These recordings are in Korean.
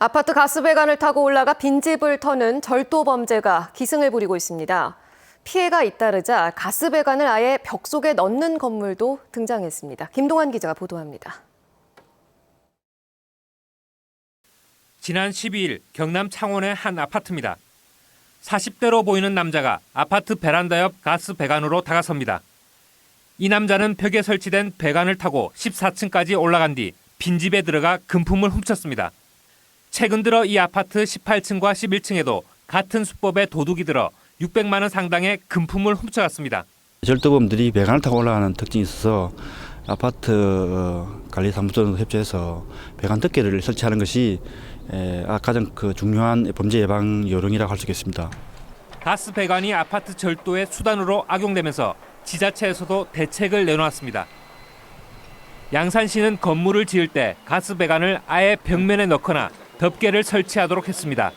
아파트 가스 배관을 타고 올라가 빈집을 터는 절도 범죄가 기승을 부리고 있습니다. 피해가 잇따르자 가스 배관을 아예 벽 속에 넣는 건물도 등장했습니다. 김동환 기자가 보도합니다. 지난 12일 경남 창원의 한 아파트입니다. 40대로 보이는 남자가 아파트 베란다 옆 가스 배관으로 다가섭니다. 이 남자는 벽에 설치된 배관을 타고 14층까지 올라간 뒤 빈집에 들어가 금품을 훔쳤습니다. 최근 들어 이 아파트 18층과 11층에도 같은 수법의 도둑이 들어 600만 원 상당의 금품을 훔쳐갔습니다. 절도범들이 배관을 타고 올라가는 특징이 있어서 아파트 어, 관리 사무소와 협조해서 배관 덮개를 설치하는 것이 에, 아, 가장 그 중요한 범죄 예방 요령이라고 할 수 있겠습니다. 가스 배관이 아파트 절도의 수단으로 악용되면서 지자체에서도 대책을 내놓았습니다. 양산시는 건물을 지을 때 가스 배관을 아예 벽면에 넣거나 덮개를 설치하도록 했습니다.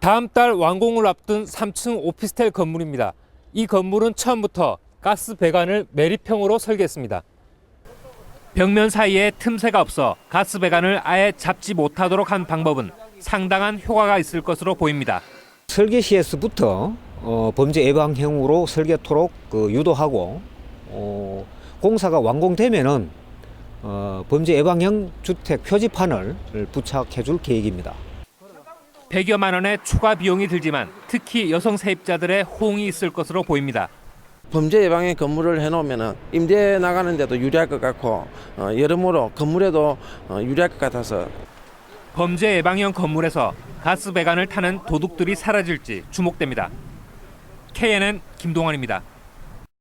다음 달 완공을 앞둔 3층 오피스텔 건물입니다. 이 건물은 처음부터 가스 배관을 매립형으로 설계했습니다. 벽면 사이에 틈새가 없어 가스 배관을 아예 잡지 못하도록 한 방법은 상당한 효과가 있을 것으로 보입니다. 설계 시에서부터 어, 범죄 예방형으로 설계토록 그 유도하고 어, 공사가 완공되면은 어, 범죄 예방형 주택 표지판을 부착해 줄 계획입니다. 100여만 원의 추가 비용이 들지만 특히 여성 세입자들의 호응이 있을 것으로 보입니다. 범죄 예방의 건물을 해놓으면 임대 나가는데도 유리할 것 같고 어, 여러모로 건물에도 어, 유리할 것 같아서 범죄 예방형 건물에서 가스 배관을 타는 도둑들이 사라질지 주목됩니다. KNN 김동환입니다.